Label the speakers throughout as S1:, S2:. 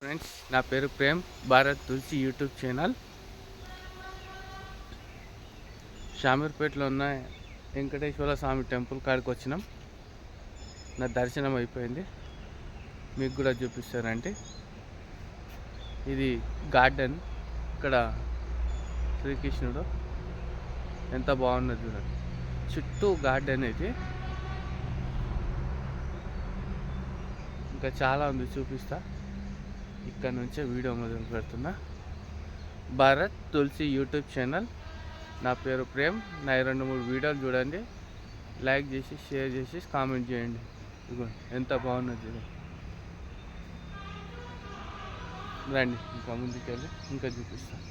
S1: Friends నా పేరు Prem Bharat Tulasi YouTube channel. షామీర్పేటలో ఉన్న వెంకటేశ్వర స్వామి టెంపుల్ కాడికి వచ్చినాం. నా దర్శనం అయిపోయింది. మీకు కూడా చూపిస్తారంటే ఇది గార్డెన్. ఇక్కడ శ్రీకృష్ణుడు ఎంత బాగున్నది చూడండి. చుట్టూ గార్డెన్ ఇది. ఇంకా చాలా ఉంది చూపిస్తా. ఇక్కడ నుంచే వీడియో మొదలు పెడుతున్నా. Bharat Tulasi YouTube channel. నా పేరు ప్రేమ్. నా ఈ రెండు మూడు వీడియోలు చూడండి. లైక్ చేసి షేర్ చేసి కామెంట్ చేయండి. ఇదిగో ఎంత బాగున్నది రండి ఇంకా ముందుకెళ్ళి ఇంకా చూపిస్తాను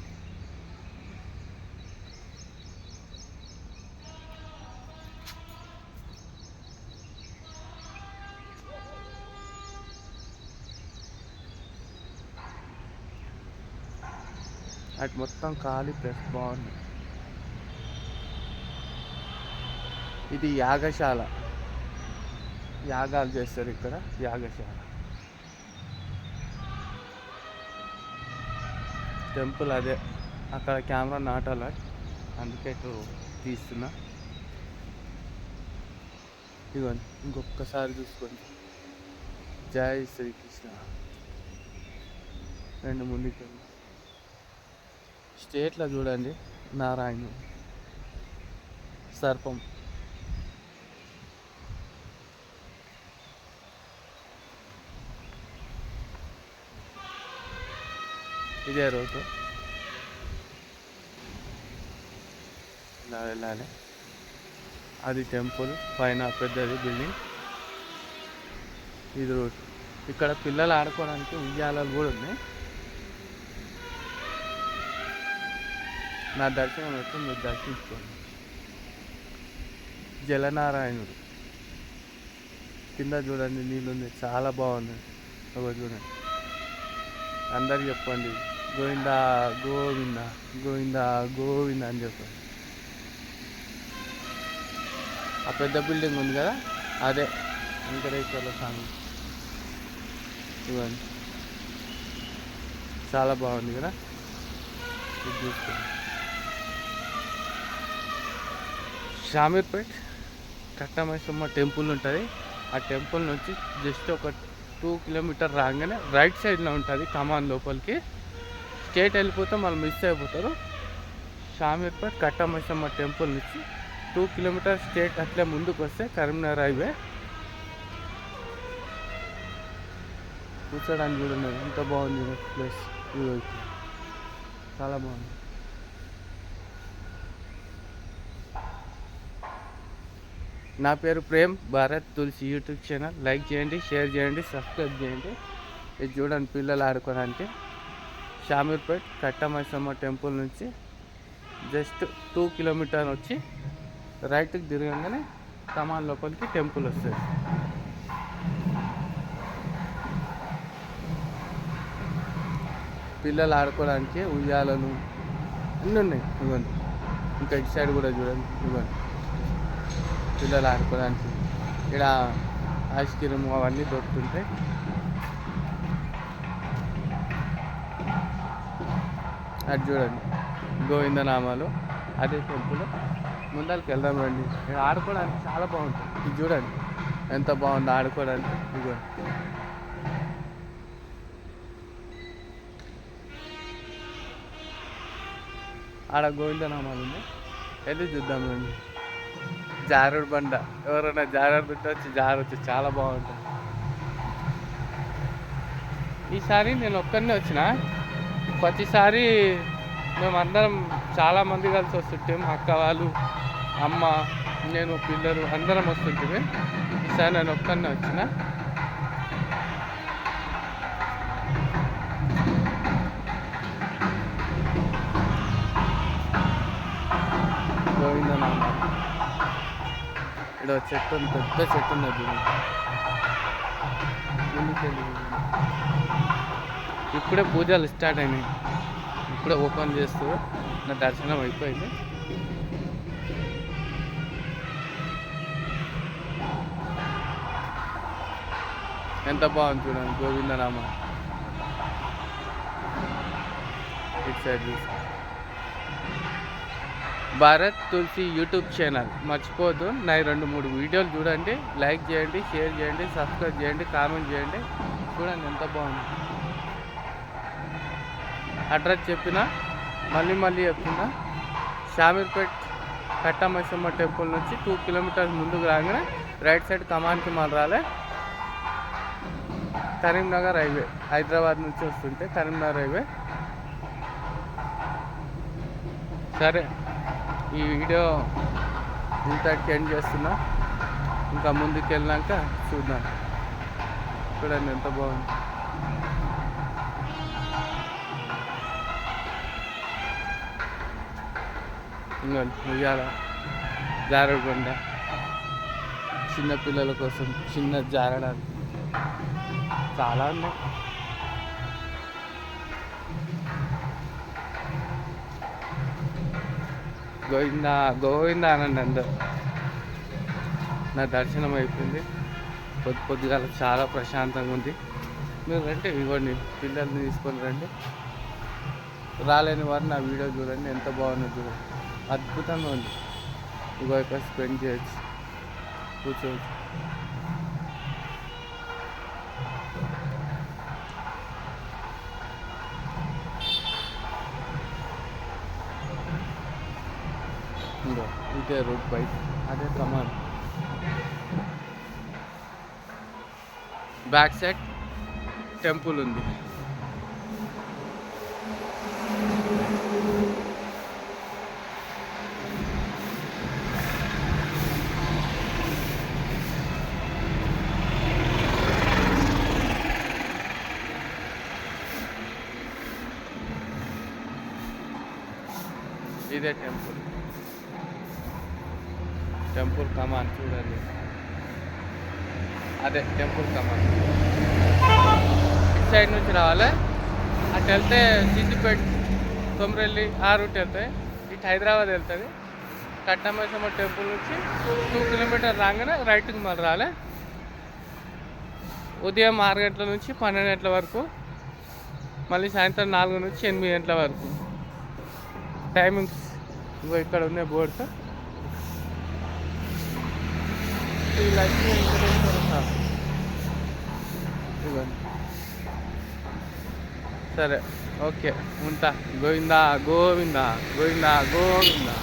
S1: అటు మొత్తం ఖాళీ ప్లేస్ బాగుంది. ఇది యాగశాల. యాగాలు చేస్తారు ఇక్కడ యాగశాల. టెంపుల్ అదే. అక్కడ కెమెరా నాటాల. అందుకే ఇటు తీస్తున్నా. ఇదిగోండి ఇంకొకసారి చూసుకోండి. జై శ్రీకృష్ణ. రెండు ముందుకెళ్ళి స్టేట్లో చూడండి. నారాయణ సర్పం. ఇదే రోడ్డు. ఇలా వెళ్ళాలి. అది టెంపుల్ పైన పెద్దది బిల్డింగ్. ఇది రోడ్ ఇక్కడ పిల్లలు ఆడుకోవడానికి ఉయ్యాలలు కూడా ఉన్నాయి. నా దర్శనం అయితే మీరు దర్శించుకోండి. జలనారాయణుడు. కింద చూడండి నీళ్ళు ఉంది చాలా బాగుంది ఒక చూడండి. అందరు చెప్పండి గోవింద గోవింద గోవింద గోవింద అని చెప్పండి. ఆ పెద్ద బిల్డింగ్ ఉంది కదా? అదే వెంకటేశ్వర స్వామి. ఇవ్వండి. చాలా బాగుంది కదా? ఇది చూసుకోండి. షామీర్పేట్ కట్టమైసమ్మ టెంపుల్ ఉంటుంది. ఆ టెంపుల్ నుంచి జస్ట్ ఒక టూ కిలోమీటర్ రాగానే రైట్ సైడ్లో ఉంటుంది కమాన్ లోపలికి. స్టేట్ వెళ్ళిపోతే మళ్ళీ మిస్ అయిపోతారు. షామీర్పేట్ కట్టమైసమ్మ టెంపుల్ నుంచి టూ కిలోమీటర్ స్టేట్ అట్లే ముందుకు వస్తే కరీంనగర్ హైవే. కూర్చోడానికి చూడండి ఎంత బాగుంది ప్లేస్. చాలా బాగుంది. నా పేరు Prem Bharat Tulasi YouTube channel. Like చేయండి షేర్ చేయండి సబ్స్క్రైబ్ చేయండి. ఇది చూడండి పిల్లలు ఆడుకోవడానికి. షామీర్పేట్ కట్టమైసమ్మ టెంపుల్ నుంచి జస్ట్ టూ కిలోమీటర్ వచ్చి రైట్కి తిరగగానే కమాన్ లోపలికి టెంపుల్ వస్తుంది. పిల్లలు ఆడుకోవడానికి ఉయ్యాలను అన్నీ ఉన్నాయి. ఇవ్వండి. ఇంకా ఇటు సైడ్ కూడా చూడండి. ఇవ్వండి. పిల్లలు ఆడుకోవడానికి ఇక్కడ ఐస్ క్రీమ్ అవన్నీ దొరుకుతుంటాయి. అది చూడండి. గోవిందనామాలు అదే టెంపుల్. ముందరికి వెళ్దాం రండి. ఇక్కడ ఆడుకోవడానికి చాలా బాగుంటుంది. ఇది చూడండి. ఎంత బాగుందో ఆడుకోవడానికి. ఇది ఆడ గోవిందనామాలు ఉంది వెళ్ళి చూద్దాం రండి. జారుడు బండ. ఎవరైనా జారుడు బిడ్డ వచ్చి జారొచ్చు చాలా బాగుంటుంది. ఈసారి నేను ఒక్కరినే వచ్చిన. ప్రతిసారి మేమందరం చాలా మంది కలిసి వస్తుంటాం. అక్క వాళ్ళు అమ్మ నేను పిల్లలు అందరం వస్తుంటే. ఈసారి నేను ఒక్కరినే వచ్చిన. గోవిందనామ. ఇక్కడ చెట్టు ఉంది పెద్ద చెట్టు ఉన్నది ఇప్పుడే పూజలు స్టార్ట్ అయినాయి. ఇప్పుడే ఓపెన్ చేస్తూ నా దర్శనం అయిపోయింది. ఎంత బాగుంది చూడండి గోవిందనామ సైడ్ చూసి. Bharat Tulasi YouTube channel. మర్చిపోవద్దు. నా రెండు మూడు వీడియోలు చూడండి లైక్ చేయండి షేర్ చేయండి సబ్స్క్రైబ్ చేయండి కామెంట్ చేయండి. చూడండి ఎంత బాగుంది. అడ్రస్ చెప్పిన మళ్ళీ మళ్ళీ చెప్తున్నా. షామీర్పేట్ కట్టమైసమ్మ టెంపుల్ నుంచి టూ కిలోమీటర్స్ ముందుకు రాగానే రైట్ సైడ్ కమాన్కి మళ్ళీ రాలే. కరీంనగర్ హైవే హైదరాబాద్ నుంచి వస్తుంటే కరీంనగర్ హైవే. సరే. ఈ వీడియో ఇంతటికి ఎండ్ చేస్తున్నా. ఇంకా ముందుకు వెళ్ళాక చూద్దాం. చూడండి ఎంత బాగుంది. ఇంకోండి ఉయ్యాల జారకుండా చిన్న పిల్లల కోసం చిన్న జారడానికి చాలా ఉన్నాయి. గోవిందా గోవిందా అనండి అందరు. నా దర్శనం అయిపోయింది. పొద్దు పొద్దుగాల చాలా ప్రశాంతంగా ఉంది. మీరు రండి ఇవ్వండి పిల్లల్ని తీసుకొని రండి. రాలేని వారు నా వీడియో చూడండి ఎంత బాగుందో చూడండి. అద్భుతంగా ఉంది. ఇగో ఇక్కడ స్పెండ్ చేయొచ్చు. కూర్చోవచ్చు. ఇంకో ఇదే రోడ్ బైక్ అదే కమాన్. బ్యాక్ సైడ్ టెంపుల్ ఉంది. ఇదే టెంపుల్. టెంపుల్ కమాన్ చూడండి. అదే టెంపుల్ కమాన్. ఇటు సైడ్ నుంచి రావాలి. అటు వెళ్తే సిద్దిపేట తొమ్మిరెల్లి ఆ రూట్ వెళ్తాయి. ఇటు హైదరాబాద్ వెళ్తుంది. కట్టమైసమ్మ టెంపుల్ నుంచి టూ కిలోమీటర్ రాగానే రైట్కి మళ్ళీ రాలే ఉదయం ఆరు గంటల నుంచి పన్నెండు గంటల వరకు మళ్ళీ సాయంత్రం నాలుగు నుంచి ఎనిమిది గంటల వరకు. టైమింగ్స్ ఇక్కడ ఉన్నాయి బోర్డ్స్. శ్రీ లక్ష్మీ వెంకటేశ్వర స్వామి ఇదిగోండి సరే ఓకే ఉంటా గోవిందా గోవిందా గోవిందా గోవిందా